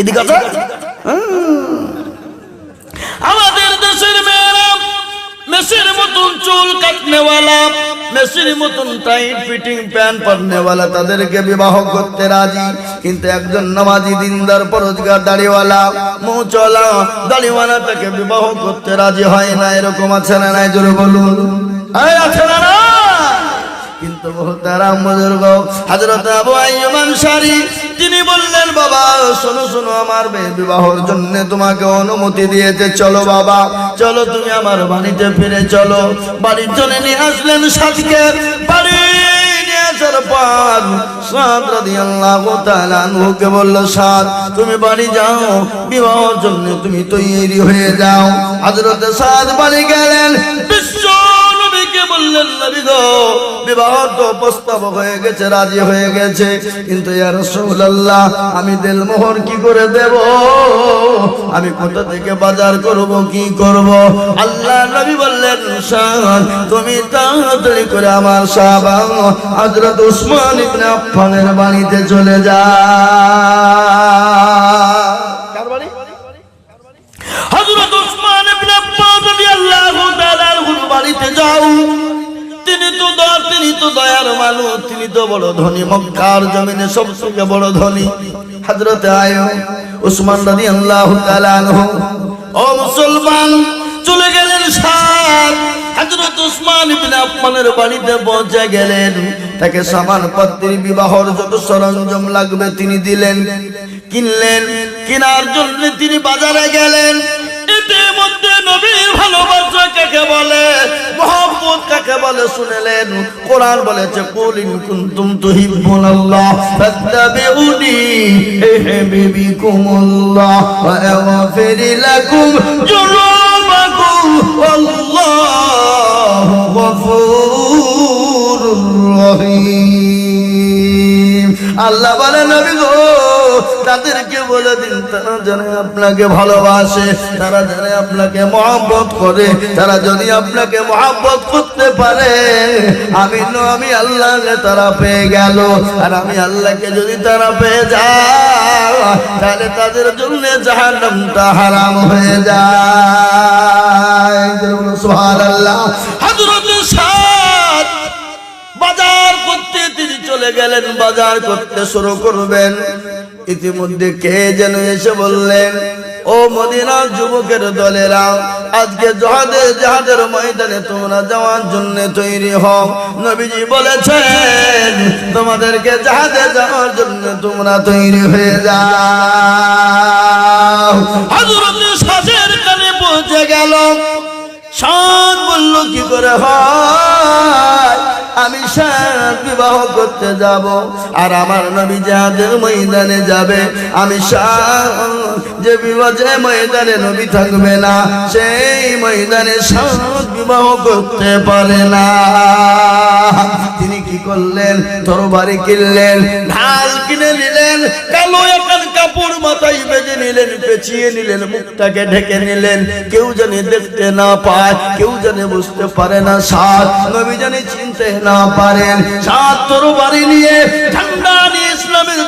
এদিকে আছে আমাদের দেশের মেয়েরা মেসির মতন চুল কাটনেওয়ালা, মেসির মতন টাইট ফিটিং প্যান্ট পরনেওয়ালা, তাদেরকে বিবাহ করতে রাজি। কিন্তু একজন নামাজি দিনদার, পরোজগার, দাড়িওয়ালা, মুখ চলা, দাড়িওয়ালা তাকে বিবাহ করতে রাজি হয় না। এরকম আছে না নাই? জোরে বলুন। আছে না কিন্তু মোহতারাম বুজুর্গ, হযরত আবু আইয়ুব আনসারী, তিনি বললেন, বাবা, শোনো শোনো, আমার বিবাহর জন্য তোমাকে অনুমতি দিয়েছে। চলো, বাবা, চলো, তুমি আমার বাড়িতে ফিরে চলো। বাড়ির জন্য নিয়ে আসলেন সাজকে বাড়ি তুমি বাড়ি যাও, বিবাহর জন্য তুমি তৈরি হয়ে যাও। হযরত সাদ বাড়ি গেলেন। বিশ্ব নবীকে বললেন বিবাহ তো প্রস্তাব হয়ে গেছে, রাজি হয়ে গেছে। কিন্তু ইয়া রাসূলুল্লাহ, আমি দেলমোহর কি করে দেব? আমি কোথা থেকে বাজার করব, কি করব? আল্লাহ নবী বললেন, শান, তুমি তাড়াতাড়ি করে আমার সাহাবা হযরত উসমান ইবনে বাড়িতে চলে যা। মানুষ তিনি তো বড় ধনী, মক্কার জমিনে বড় ধনী। আয়ো উসমান ও মুসলমান, চলে গেলেন হযরত উসমান বাড়িতে গেলেন। তাকে সামান পত্রী বিবাহর যত সরঞ্জাম লাগবে তিনি দিলেন। কিনলেন, কেনার জন্য তিনি বাজারে গেলেন। আল্লাহ বলে নবী গো তাদেরকে বলে দিন, তারা জানে আপনাকে ভালোবাসে, তারা জানে আপনাকে মহব্বত করে, তারা যদি আপনাকে মহব্বত করতে পারে, আমি আমি আল্লাহকে তারা পেয়ে গেল। আর আমি আল্লাহকে যদি তারা পেয়ে যায়, তাহলে তাদের জন্য জাহান্নামটা হারাম হয়ে যায়। সুবহানাল্লাহ। হযরত সাদ বাজার করতে তিনি চলে গেলেন, বাজার করতে শুরু করবেন। ইতিমধ্যে কে যেন এসে বললেন, ও মদিনার যুবকের দলেরা, আজকে জহাদের জাহাদের ময়দানে তোমরা যাওয়ার জন্য তৈরি হও। নবীজি বলেছেন, তোমাদেরকে জাহাজে যাওয়ার জন্য তোমরা তৈরি হয়ে যাও। কানে পৌঁছে গেল। সাত বলল, কি করে হয়? আমি সাত বিবাহ করতে যাব। আর আমার নবী যাদের ময়দানে যাবে। আমি যে বিবাহ, যে ময়দানে নবী থাকবে না, সেই ময়দানে সাত বিবাহ করতে পারে না। কি করলেন, তরবারি কিনলেন, ঢাল কিনে নিলেন, কালো একটা কাপড় মাথায় বেঁধে নিলেন, পেঁচিয়ে নিলেন, মুখটাকে ঢেকে নিলেন। কেউ জানি দেখতে না পায়, কেউ জানি বুঝতে পারে না সাত নবী জানি চিনতে না পারেন সাত তরবারি নিয়ে ঠান্ডা নিয়ে ইসলামের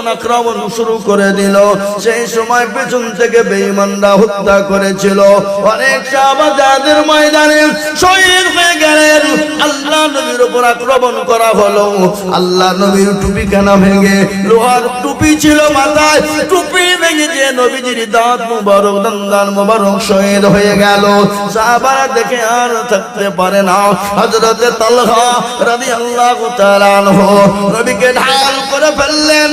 যখন আক্রমণ শুরু করে দিল। সেই সময় পেছন থেকে বেঈমানরা হত্যা করেছিল। অনেক শাহবাজাদের ময়দানে শহীদ হয়ে গেলেন। আল্লাহ নবীর উপর আক্রমণ করা হলো। আল্লাহ নবীর টুপি কেনা ভেঙে লোহার টুপি ছিল মাথায়। টুপি ভেঙে যে নবীজির দাঁত মুবারক দন্দান মুবারক শহীদ হয়ে গেল। সাহাবারা দেখে আর থাকতে পারে না। হযরতে তালহা রাদিয়াল্লাহু তাআলা আনহু নবীকে ঢাল করে ফেললেন।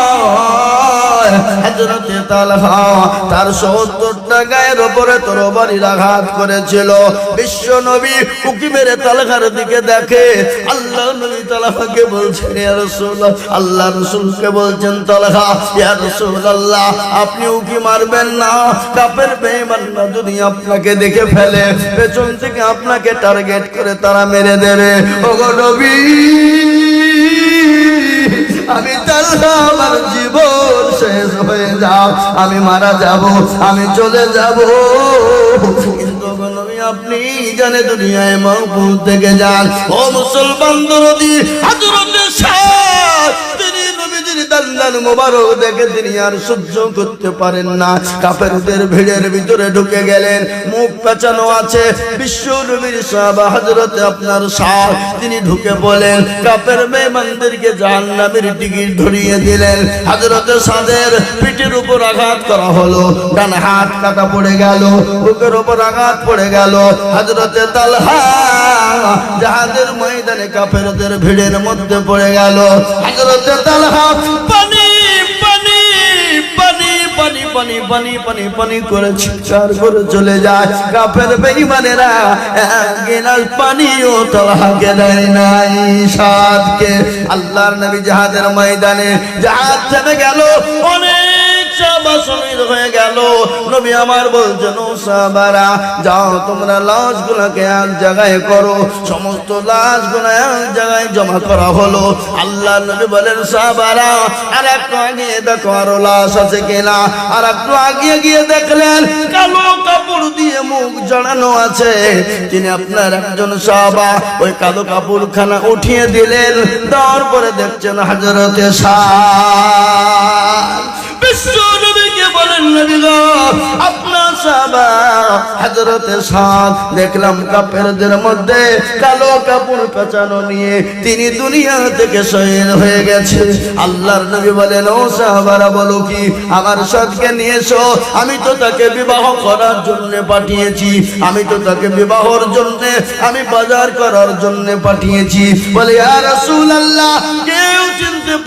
হযরতে তালহা তার সত্তরটা গায়ের তরবারির আঘাত করেছিল। বিশ্ব নবী উকি মেরে তালহার দিকে দেখে আল্লাহ নবী তালহাকে বলছেন আল্লাহ রাসূলকে বলছেন, তালহা রাসূলুল্লাহ, আপনি উকি মারবেন না। কাপের বেঈমান না যদি আপনাকে দেখে ফেলে, পেছন থেকে আপনাকে টার্গেট করে তারা মেরে দেবে। ওগো নবী, আমি তাল্লা আমার জীবন শেষ হয়ে যাও, আমি মারা যাব, আমি চলে যাব। আপনি জানে দুনিয়ায় মহবুব থেকে যান। ও মুসলমান দরদি দান্দান মোবারক দেখে তিনি আর সহ্য করতে পারেন না। কাফেরদের ভিড়ের ভিতরে ঢুকে গেলেন, মুখ পেঁচানো আছে। বিশ্ব নবীর সাহাবা হযরতে আপনার শাহ তিনি ঢুকে বলেন কাফের মেহমানদেরকে জাহান্নামের টিকিট ধরিয়ে দিলেন। হযরতে সাদের পিঠের উপর আঘাত করা হলো, ডান হাত কাটা পড়ে গেল, বুকের উপর আঘাত পড়ে গেল। হযরতে তালহা জাহাজের ময়দানে কাফেরদের ভিড়ের মধ্যে পড়ে গেল। হযরতে তালহা পানি পানি পানি পানি করে চিৎকার করে চলে যায়। কাপের বেইমানেরা গিলাস পানিও তালহাকে দেয় নাই। সাদকে আল্লাহর নবী জাহাজের ময়দানে জাহাজ থেমে গেল। অনেক সমস্ত জায়গায় জমা করা হলো। আল্লাহ বলেন আর দেখো লাশ আছে কিনা। আর একটু গিয়ে দেখলেন কাপড় দিয়ে মুখ আছে। তিনি আপনার একজন সাহাবা, ওই কালো কাপড় খানা উঠিয়ে দিলেন। দেওয়ার পরে দেখছেন হাজরতে শাহ আল্লাহর নবী বলেন, ও সাহাবারা, বলো কি, আমার সাদকে নিয়ে এসো, আমি তো তাকে বিবাহ করার জন্য পাঠিয়েছি, আমি তো তাকে বিবাহর জন্য, আমি বাজার করার জন্য পাঠিয়েছি। বলে, ইয়া রাসূলুল্লাহ চিনতে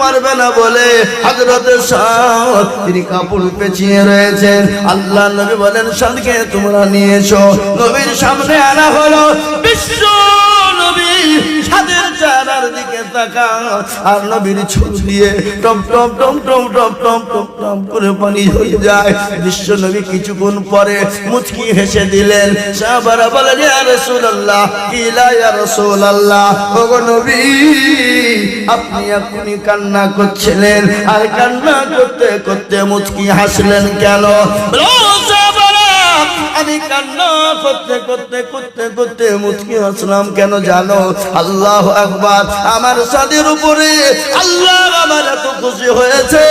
পারবে না বলে হজরত সাদ তিনি কাপড় পেঁচিয়ে রয়েছেন। আল্লাহ নবী বলেন সাদকে তোমরা নিয়েছো নবীর সামনে আনা হলো বিশ্ব মুচকি হেসে দিলেন আপনি এখনই কান্না করছিলেন। আর কান্না করতে করতে মুচকি হাসলেন কেন? করতে করতে করতে করতে মুচকি আসলাম। কেন জানো? আল্লাহ আমার সাদের উপরে আল্লাহ আমার এত খুশি হয়েছে।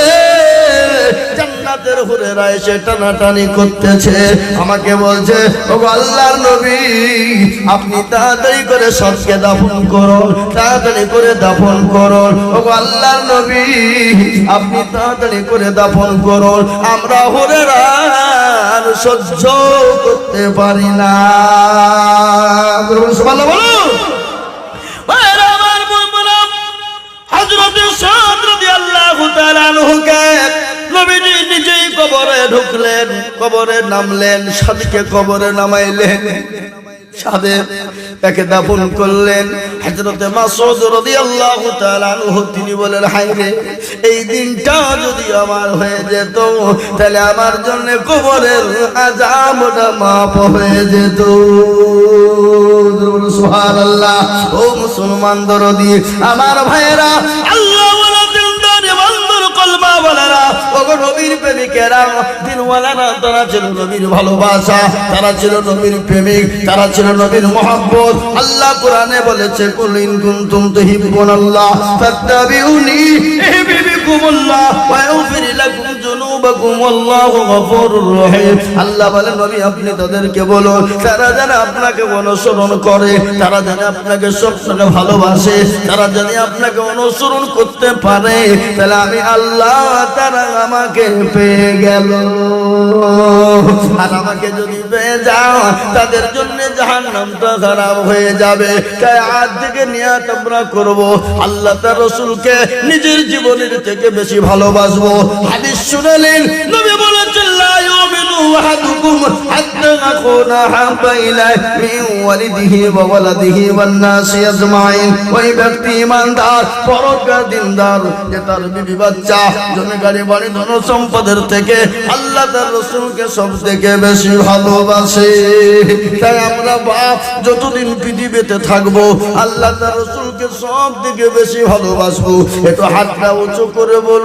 জান্নাতের হুরেরা এসে টানাটানি করতেছে। আমাকে বলছে ও আল্লাহর নবী, আপনি তাড়াতাড়ি করে সবকে দাফন করুন, তাড়াতাড়ি করে দাফন করুন। ও আল্লাহর নবী, আপনি তাড়াতাড়ি করে দাফন করুন। আমরা হুরেরা আর সহ্য করতে পারি না। ভালো বলুন। আমার সাদ রাদিয়াল্লাহু তাআলা আনহুকে নবীজি নিজেই কবরে ঢুকলেন, কবরে নামলেন কবরে নামাইলেন। তিনি বলেন, হায় রে, এই দিনটা যদি আমার হয়ে যেত, তাহলে আমার জন্য কবরের আযাবটা হয়ে যেত। সুবহানাল্লাহ। ও মুসলমান দরদি, আমার ভাইয়েরা, আল্লাহ তারা ছিল নবীর ভালোবাসা, তারা ছিল প্রেমিক, তারা ছিল নবীর মহব্বত। আল্লাহ কোরআনে বলেছে কুল ইন কুনতুম তুহিব্বুনাল্লাহ ফাত্তাবিউনি ইহবিবি ইউহিব্বুকুমুল্লাহ ওয়া অনুসরণ করতে পারে, তাহলে আমি আল্লাহ তারা আমাকে পেয়ে গেল। আর আমাকে যদি পেয়ে যাও, তাদের জন্য জাহান্নামটা খারাপ হয়ে যাবে। তাই আজ থেকে নিয়ে তোমরা করব। আল্লাহ তার রসুলকে নিজের জীবনের থেকে বেশি ভালোবাসবো। হাদিস নবী বলেছেন লা ইউমিনু হাত্তা হাব্বা মিন ওয়ালিদিহি ওয়া ওয়ালাদিহি ওয়ান নাসি আজমাইন। ওই ব্যক্তি পরকার দিনদার, যে তার বিবি বাচ্চা বাড়ি ধন সম্পদের থেকে আল্লাহ তার রসুলকে সব থেকে বেশি ভালোবাসে। তাই আমরা বাপ, যতদিন পৃথিবীতে থাকব, আল্লাহ তার রসুলকে সব থেকে বেশি ভালোবাসবো। একটু হাতটা উঁচু করে বল